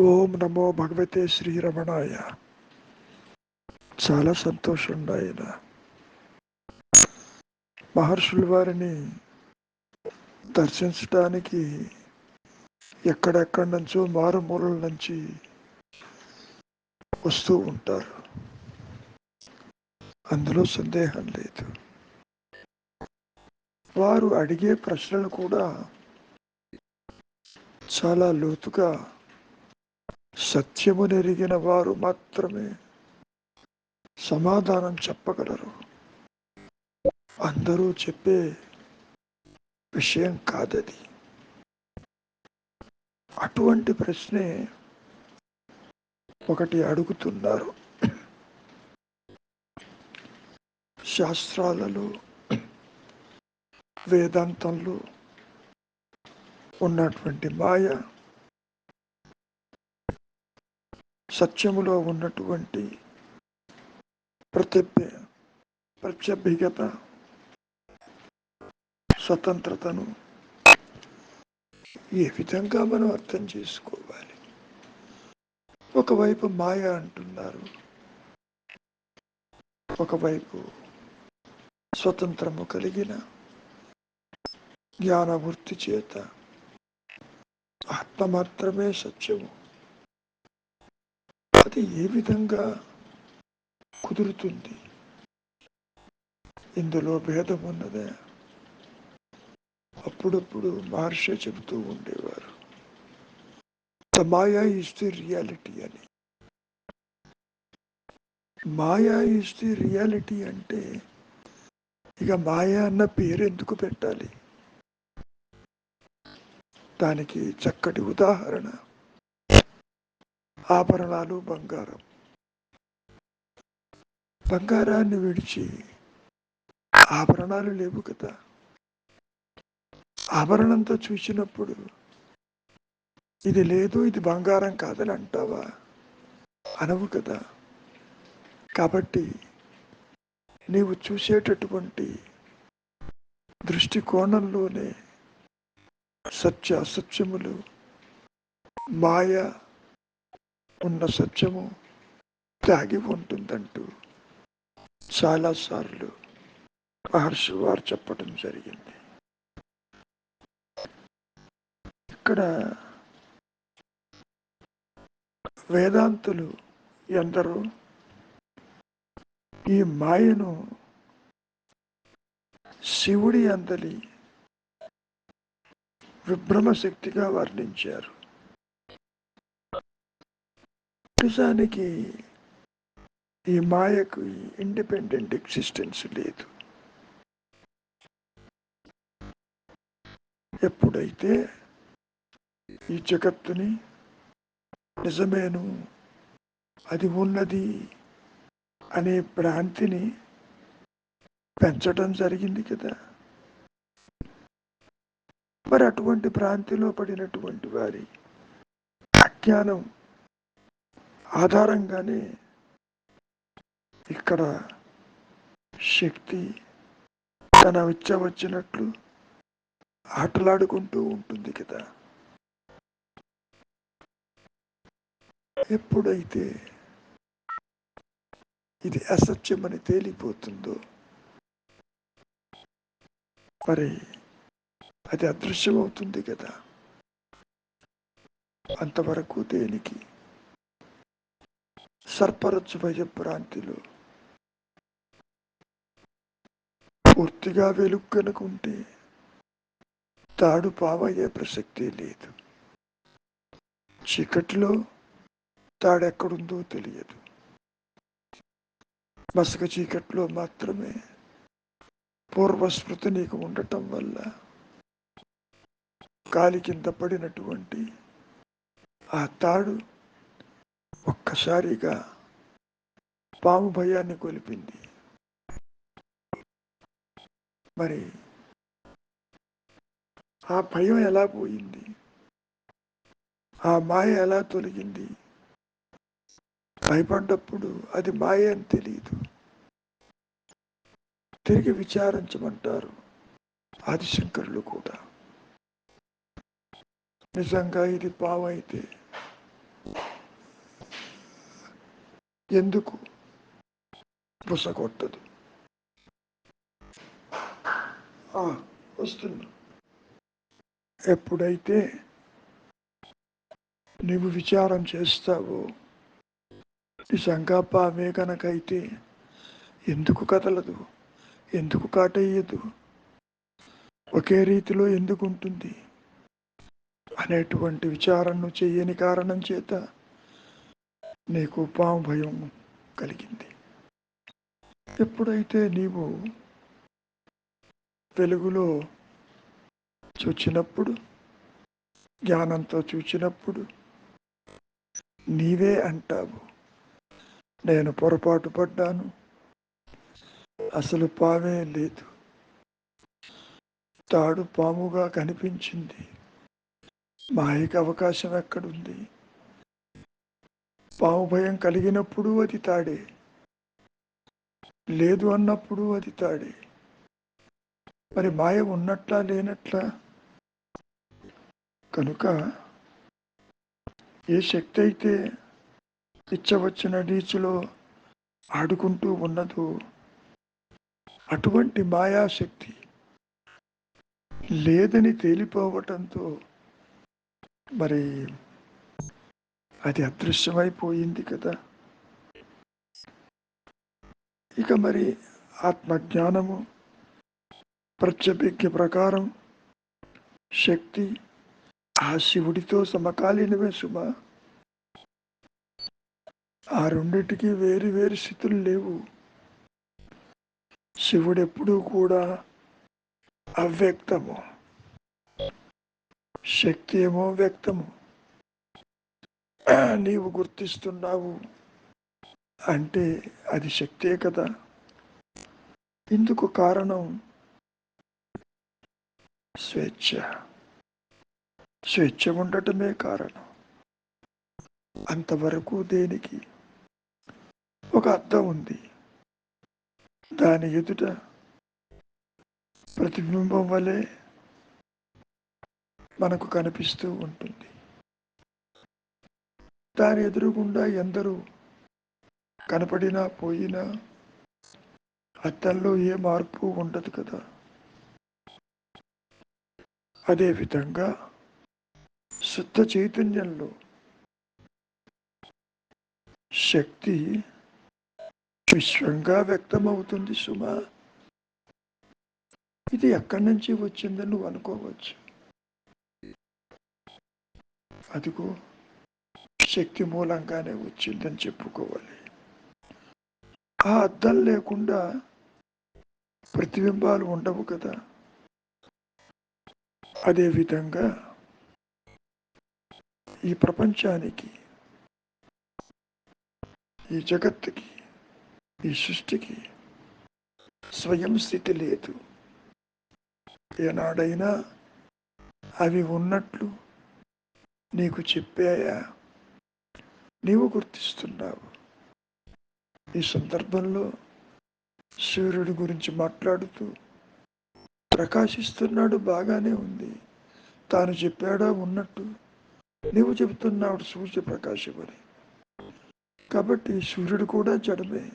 ఓం నమో భగవతే శ్రీరమణాయ చాలా సంతోషం ఆయన మహర్షుల వారిని దర్శించడానికి ఎక్కడెక్కడి నుంచో మారుమూలల నుంచి వస్తూ ఉంటారు. అందులో సందేహం లేదు. వారు అడిగే ప్రశ్నలు కూడా చాలా లోతుగా సత్యము నెరిగిన వారు మాత్రమే సమాధానం చెప్పగలరు. అందరూ చెప్పే విషయం కాదది. అటువంటి ప్రశ్నే ఒకటి అడుగుతున్నారు. శాస్త్రాలలో వేదాంతంలో ఉన్నటువంటి మాయ సత్యములో ఉన్నటువంటి ప్రత్యభ్య ప్రత్యభిగత స్వతంత్రతను ఏ విధంగా మనం అర్థం చేసుకోవాలి? ఒకవైపు మాయ అంటున్నారు. ఒకవైపు స్వతంత్రము కలిగిన జ్ఞానవృత్తి చేత ఆత్మ మాత్రమే సత్యము. అది ఏ విధంగా కుదురుతుంది? ఇందులో భేదం ఉన్నదే. అప్పుడప్పుడు మహర్షి చెబుతూ ఉండేవారు the maya is the reality అని. మాయా ఇస్ ది రియాలిటీ అంటే ఇక మాయా అన్న పేరు ఎందుకు పెట్టాలి? దానికి చక్కటి ఉదాహరణ. ఆభరణాలు బంగారం. బంగారాన్ని విడిచి ఆభరణాలు లేవు కదా. ఆభరణంతో చూసినప్పుడు ఇది లేదు ఇది బంగారం కాదని అంటావా? అనవు కదా. కాబట్టి నీవు చూసేటటువంటి దృష్టికోణంలోనే సత్య అసత్యములు మాయ ఉన్న సత్యము తాగి ఉంటుందంటూ చాలాసార్లు మహర్షి వారు చెప్పడం జరిగింది. ఇక్కడ వేదాంతులు ఎందరో ఈ మాయను శివుడి అందలి విభ్రమ శక్తిగా వర్ణించారు. నిజానికి ఈ మాయకు ఇండిపెండెంట్ ఎగ్జిస్టెన్స్ లేదు. ఎప్పుడైతే ఈ జగత్తుని నిజమేను అది ఉన్నది అనే భ్రాంతిని పెంచడం జరిగింది కదా. మరి అటువంటి భ్రాంతిలో పడినటువంటి వారి అజ్ఞానం ఆధారంగానే ఇక్కడ శక్తి తన ఇచ్చ వచ్చినట్లు ఆటలాడుకుంటూ ఉంటుంది కదా. ఎప్పుడైతే ఇది అసత్యమని తేలిపోతుందో మరి అది అదృశ్యమవుతుంది కదా. అంతవరకు దేనికి సర్పరచ్చు భయభ్రాంతిలో పూర్తిగా వెలుగు కనుకుంటే తాడు పావయ్యే ప్రసక్తి లేదు. చీకటిలో తాడెక్కడుందో తెలియదు. మసక చీకట్లో మాత్రమే పూర్వస్మృతి నీకు ఉండటం వల్ల కాలి కింద పడినటువంటి ఆ తాడు ఒక్కసారిగా పాము భయాన్ని కొలిపింది మరి ఆ భయం ఎలా పోయింది? ఆ మాయ ఎలా తొలగింది? భయపడ్డప్పుడు అది మాయ అని తెలియదు తిరిగి విచారించమంటారు ఆదిశంకరులు కూడా. నిజంగా ఇది పావైతే అయితే ఎందుకు? బుసగొట్టదు ఆ, వస్తున్నా. ఎప్పుడైతే నీవు విచారం చేస్తావో నీ సంకల్పమే కనుకైతే ఎందుకు కదలదు? ఎందుకు కాటయ్యదు ఒకే రీతిలో ఎందుకు ఉంటుంది అనేటువంటి విచారణను చేయని కారణం చేత నీకు పాము భయం కలిగింది. ఎప్పుడైతే నీవు తెలుగులో చూచినప్పుడు జ్ఞానంతో చూచినప్పుడు నీవే అంటావు నేను పొరపాటు పడ్డాను అసలు పామే లేదు. తాడు పాముగా కనిపించింది మాయకు అవకాశం ఎక్కడుంది? పాము భయం కలిగినప్పుడు అది తాడే. లేదు అన్నప్పుడు అది తాడే. మరి మాయ ఉన్నట్లా లేనట్లా? కనుక ఏ శక్తి అయితే ఇచ్చవచ్చిన రీతిలో ఆడుకుంటూ ఉన్నదో అటువంటి మాయాశక్తి లేదని తేలిపోవటంతో మరి అది అదృశ్యమైపోయింది కదా. ఇక మరి ఆత్మజ్ఞానము ప్రత్యభిజ్ఞ ప్రకారం శక్తి ఆ శివుడితో సమకాలీనమే సుమ. ఆ రెండిటికి వేరు వేరు స్థితులు లేవు. శివుడెప్పుడూ కూడా అవ్యక్తము. శక్తి ఏమో వ్యక్తము. నీవు గుర్తిస్తున్నావు అంటే అది శక్తే కదా. ఇందుకు కారణం స్వేచ్ఛ. స్వేచ్ఛ ఉండటమే కారణం. అంతవరకు దేనికి? ఒక అర్థం ఉంది. దాని ఎదుట ప్రతిబింబం వలె మనకు కనిపిస్తూ ఉంటుంది. దాని ఎదురుగుండా ఎందరూ కనపడినా పోయినా అతనిలో ఏ మార్పు ఉండదు కదా. అదేవిధంగా శుద్ధ చైతన్యంలో శక్తి విశ్వంగా వ్యక్తమవుతుంది సుమా. ఇది ఎక్కడి నుంచి వచ్చిందని నువ్వు అనుకోవచ్చు. అదిగో శక్తి మూలంగానే వచ్చిందని చెప్పుకోవాలి. ఆ అద్దం లేకుండా ప్రతిబింబాలు ఉండవు కదా. అదేవిధంగా ఈ ప్రపంచానికి ఈ జగత్తుకి ఈ సృష్టికి స్వయం స్థితి లేదు. ఏనాడైనా అవి ఉన్నట్లు నీకు చెప్పాయా? నీవు గుర్తిస్తున్నావు. ఈ సందర్భంలో సూర్యుడి గురించి మాట్లాడుతూ ప్రకాశిస్తున్నాడు బాగానే ఉంది. తాను చెప్పాడా ఉన్నట్టు. నీవు చెబుతున్నాడు సూర్య ప్రకాశమని కాబట్టి సూర్యుడు కూడా జడమే.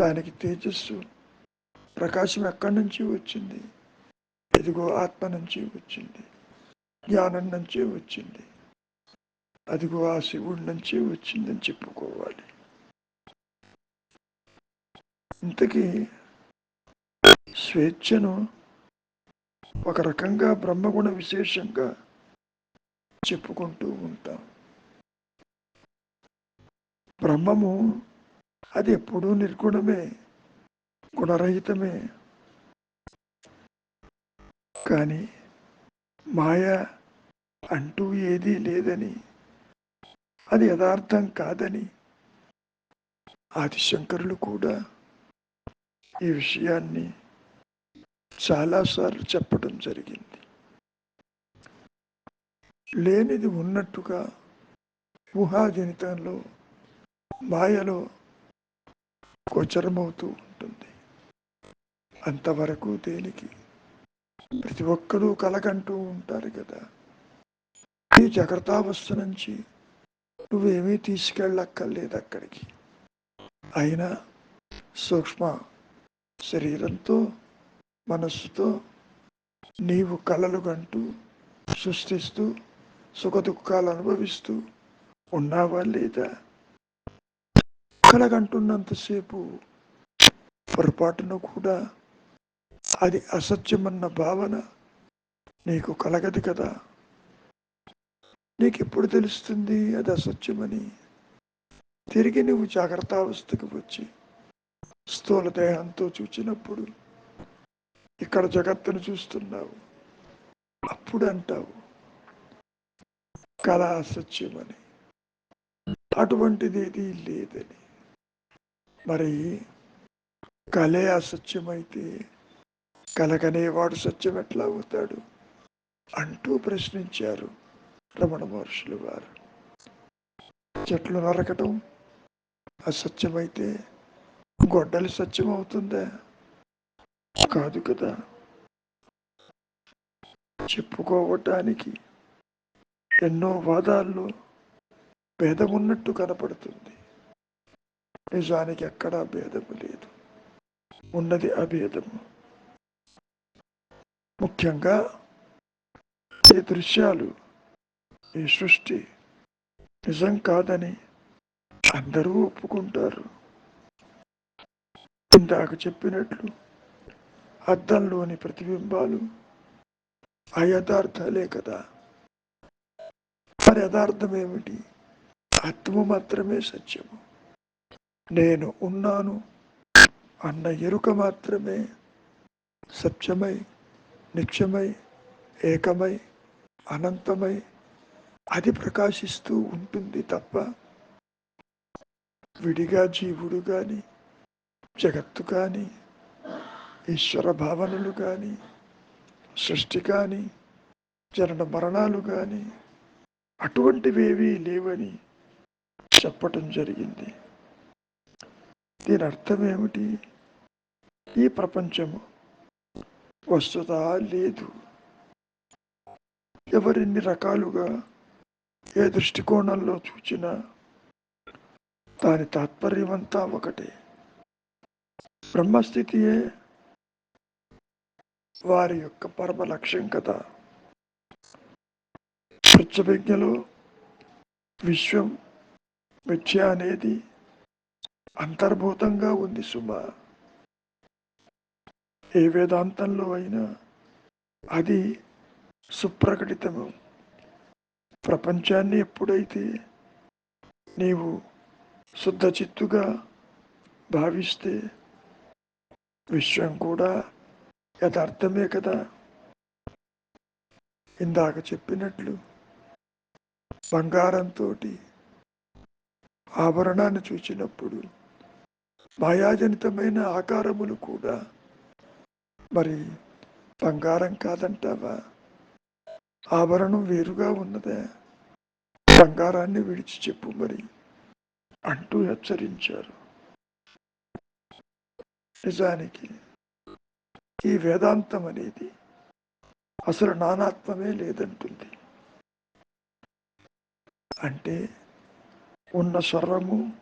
దానికి తేజస్సు ప్రకాశం ఎక్కడి నుంచి వచ్చింది? ఎదుగో ఆత్మ నుంచి వచ్చింది. జ్ఞానం నుంచే వచ్చింది. అదిగో ఆ శివుడి నుంచే వచ్చిందని చెప్పుకోవాలి. ఇంతకీ స్వేచ్ఛను ఒక రకంగా బ్రహ్మగుణ విశేషంగా చెప్పుకుంటూ ఉంటాం. బ్రహ్మము అది ఎప్పుడూ నిర్గుణమే గుణరహితమే. కానీ మాయ అంటూ ఏదీ లేదని అది యథార్థం కాదని ఆదిశంకరులు కూడా ఈ విషయాన్ని చాలాసార్లు చెప్పడం జరిగింది. లేనిది ఉన్నట్టుగా ఊహాజనితంలో మాయలో గోచరమవుతూ ఉంటుంది. అంతవరకు దేనికి? ప్రతి ఒక్కరూ కలగంటూ ఉంటారు కదా. ఈ జాగ్రత్తావస్థ నుంచి నువ్వేమీ తీసుకెళ్ళక్కర్లేదు అక్కడికి. అయినా సూక్ష్మ శరీరంతో మనస్సుతో నీవు కలలు కంటూ సృష్టిస్తూ సుఖదుఖాలు అనుభవిస్తూ ఉన్నావా లేదా? కలగంటున్నంతసేపు పొరపాటున కూడా అది అసత్యమన్న భావన నీకు కలగదు కదా? నీకు ఎప్పుడు తెలుస్తుంది అది అసత్యమని? తిరిగి నువ్వు జాగ్రత్తావస్థకు వచ్చి స్థూల దేహంతో చూచినప్పుడు ఇక్కడ జగత్తును చూస్తున్నావు. అప్పుడు అంటావు కళ అసత్యమని. అటువంటిది ఏది లేదని. మరి కళే అసత్యమైతే కలగనేవాడు సత్యం ఎట్లా అవుతాడు? అంటూ ప్రశ్నించారు రమణ మహర్షులు వారు. చెట్లు నరకటం అసత్యమైతే గొడ్డలి సత్యం అవుతుందా కాదు కదా. చెప్పుకోవటానికి ఎన్నో వాదాల్లో భేదం ఉన్నట్టు కనపడుతుంది. నిజానికి ఎక్కడా భేదము లేదు. ఉన్నది అభేదము. ముఖ్యంగా ఈ దృశ్యాలు ఈ సృష్టి నిజం కాదని అందరూ ఒప్పుకుంటారు. ఇందాక చెప్పినట్లు అద్దంలోని ప్రతిబింబాలు అయథార్థాలే కదా. మరి యథార్థం ఏమిటి? ఆత్మ మాత్రమే సత్యము. నేను ఉన్నాను అన్న ఎరుక మాత్రమే సత్యమై నిత్యమై ఏకమై అనంతమై అది ప్రకాశిస్తూ ఉంటుంది తప్ప విడిగా జీవుడు కానీ జగత్తు కానీ ఈశ్వర భావనలు కానీ సృష్టి కానీ జనన మరణాలు కానీ అటువంటివేవీ లేవని చెప్పటం జరిగింది. దీని అర్థం ఏమిటి? ఈ ప్రపంచము వస్తుత లేదు. ఎవరిన్ని రకాలుగా ఏ దృష్టికోణంలో చూచినా దాని తాత్పర్యమంతా ఒకటే. బ్రహ్మస్థితియే వారి యొక్క పరమ లక్ష్యం కదా. ప్రత్యభిజ్ఞలో విశ్వం మిథ్య అనేది అంతర్భూతంగా ఉంది సుమ. ఏ వేదాంతంలో అయినా అది సుప్రకటితము. ప్రపంచాన్ని ఎప్పుడైతే నీవు శుద్ధ చిత్తుగా భావిస్తే విశ్వం కూడా యథార్థమే కదా? ఇందాక చెప్పినట్లు బంగారంతో ఆభరణాన్ని చూచినప్పుడు మాయాజనితమైన ఆకారములు కూడా మరి బంగారం కాదంటావా? ఆభరణం వేరుగా ఉన్నదే. బంగారాన్ని విడిచి చెప్పు మరి అంటూ హెచ్చరించారు. నిజానికి ఈ వేదాంతం అనేది అసలు నానాత్మమే లేదంటుంది. అంటే ఉన్న స్వరము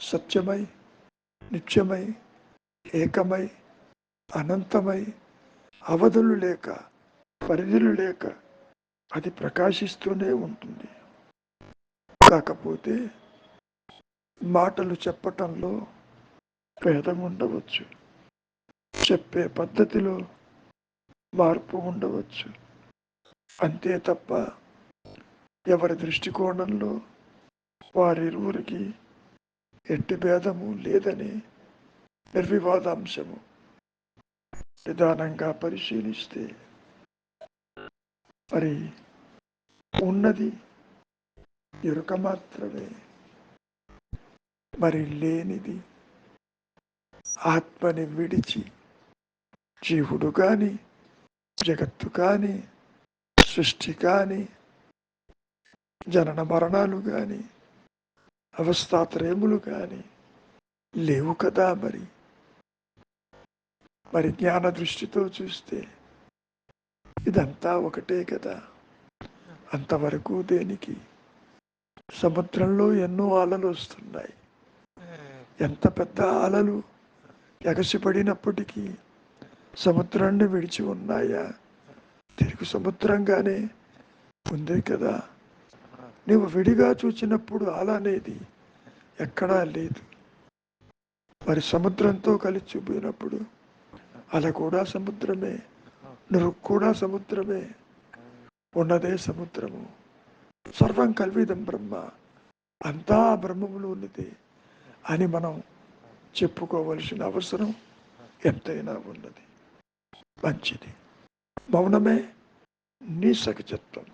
సత్యమై నిత్యమై ఏకమై అనంతమై అవధులు లేక పరిధులు లేక అది ప్రకాశిస్తూనే ఉంటుంది. కాకపోతే మాటలు చెప్పటంలో భేదం ఉండవచ్చు. చెప్పే పద్ధతిలో మార్పు ఉండవచ్చు. అంతే తప్ప ఎవరి దృష్టికోణంలో వారిరువురికి ఎట్టి భేదము లేదని నిర్వివాదాంశము. నిదానంగా పరిశీలిస్తే మరి ఉన్నది ఎరుక మాత్రమే మరి లేనిది ఆత్మని విడిచి జీవుడు కానీ జగత్తు కానీ సృష్టి కానీ జనన మరణాలు కానీ అవస్థాత్రేములు కానీ లేవు కదా మరి. మరి జ్ఞాన దృష్టితో చూస్తే ఇదంతా ఒకటే కదా. అంతవరకు దేనికి? సముద్రంలో ఎన్నో అలలు వస్తున్నాయి. ఎంత పెద్ద అలలు ఎగసిపడినప్పటికీ సముద్రాన్ని విడిచి ఉన్నాయా? తిరుగు సముద్రంగానే ఉంది కదా. నువ్వు విడిగా చూచినప్పుడు అల అనేది ఎక్కడా లేదు. మరి సముద్రంతో కలిసి చూపినప్పుడు అల కూడా సముద్రమే నువ్వు కూడా సముద్రమే. ఉన్నదే సముద్రము. సర్వం కల్విదం బ్రహ్మ. అంతా బ్రహ్మములు ఉన్నది అని మనం చెప్పుకోవలసిన అవసరం ఎంతైనా ఉన్నది. మంచిది. మౌనమే నీ సహజత్వం